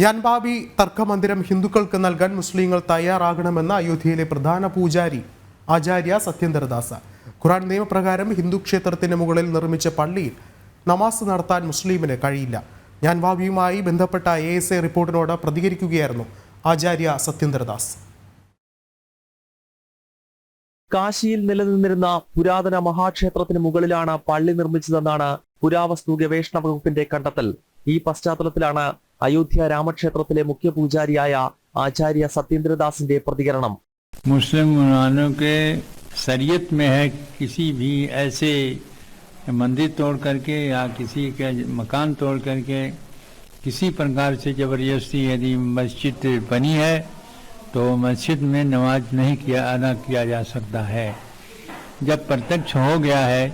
യാൻബാബി തർക്കമന്ദിരം ഹിന്ദുക്കൾക്ക് നൽകാൻ മുസ്ലിങ്ങൾ തയ്യാറാകണമെന്ന് അയോധ്യയിലെ പ്രധാന പൂജാരി ആചാര്യ സത്യേന്ദ്രദാസ ഖുറാൻ നിയമപ്രകാരം ഹിന്ദു ക്ഷേത്രത്തിന് മുകളിൽ നിർമ്മിച്ച പള്ളിയിൽ നമാസ് നടത്താൻ മുസ്ലിമിന് കഴിയില്ല. യാൻബാബിയുമായി ബന്ധപ്പെട്ട എ എസ് എ റിപ്പോർട്ടിനോട് പ്രതികരിക്കുകയായിരുന്നു ആചാര്യ സത്യേന്ദ്രദാസ് കാശിയിൽ നിലനിന്നിരുന്ന പുരാതന മഹാക്ഷേത്രത്തിന് മുകളിലാണ് പള്ളി നിർമ്മിച്ചതെന്നാണ് പുരാവസ്തു ഗവേഷണ വകുപ്പിന്റെ കണ്ടെത്തൽ. ഈ പശ്ചാത്തലത്തിലാണ് അയോധ്യ രാമക്ഷേത്രത്തിലെ മുഖ്യ പൂജാരിയായ ആചാര്യ സത്യേന്ദ്രദാസിന്റെ പ്രതികരണം मुसलमानों के शरीयत में है किसी भी ऐसे मंदिर तोड़ करके या किसी का मकान तोड़ करके किसी प्रकार से जबरदस्ती यदि मस्जिद बनी है तो मस्जिद में नमाज नहीं किया अदा किया जा सकता है जब प्रत्यक्ष हो गया है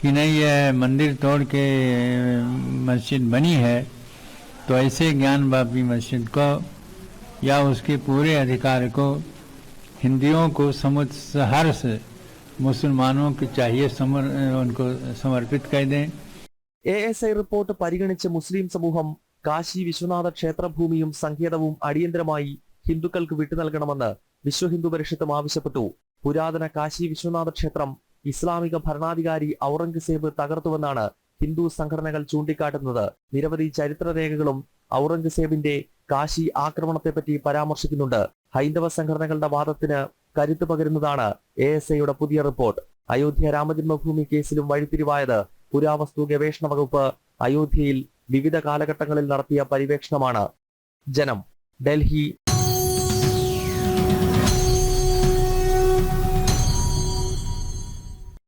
कि नहीं यह मंदिर तोड़ के मस्जिद बनी है तो ऐसे ज्ञान बापी मस्जिद को या उसके पूरे अधिकार को हिंदियों को समुद्र सहर्ष मुसलमानों की चाहिए समर, उनको समर्पित कर दें എ എസ് ഐ റിപ്പോർട്ട് പരിഗണിച്ച് മുസ്ലിം സമൂഹം കാശി വിശ്വനാഥ ക്ഷേത്രഭൂമിയും സങ്കേതവും അടിയന്തരമായി ഹിന്ദുക്കൾക്ക് വിട്ടു നൽകണമെന്ന് വിശ്വ ഹിന്ദു പരിഷത്തും ആവശ്യപ്പെട്ടു പുരാതന കാശി വിശ്വനാഥ ക്ഷേത്രം ഇസ്ലാമിക ഭരണാധികാരി ഔറംഗസേബ് തകർത്തുവെന്നാണ് ഹിന്ദു സംഘടനകൾ ചൂണ്ടിക്കാട്ടുന്നത്. നിരവധി ചരിത്രരേഖകളും ഔറംഗസേബിന്റെ കാശി ആക്രമണത്തെപ്പറ്റി പരാമർശിക്കുന്നുണ്ട്. ഹൈന്ദവ സംഘടനകളുടെ വാദത്തിന് കരുത്തു പകരുന്നതാണ് എ എസ് ഐയുടെ പുതിയ റിപ്പോർട്ട്. അയോധ്യ രാമജന്മഭൂമി കേസിലും വഴിത്തിരിവായത് പുരാവസ്തു ഗവേഷണ വകുപ്പ് അയോധ്യയിൽ വിവിധ കാലഘട്ടങ്ങളിൽ നടത്തിയ പര്യവേക്ഷണമാണ്. ജനം ഡൽഹി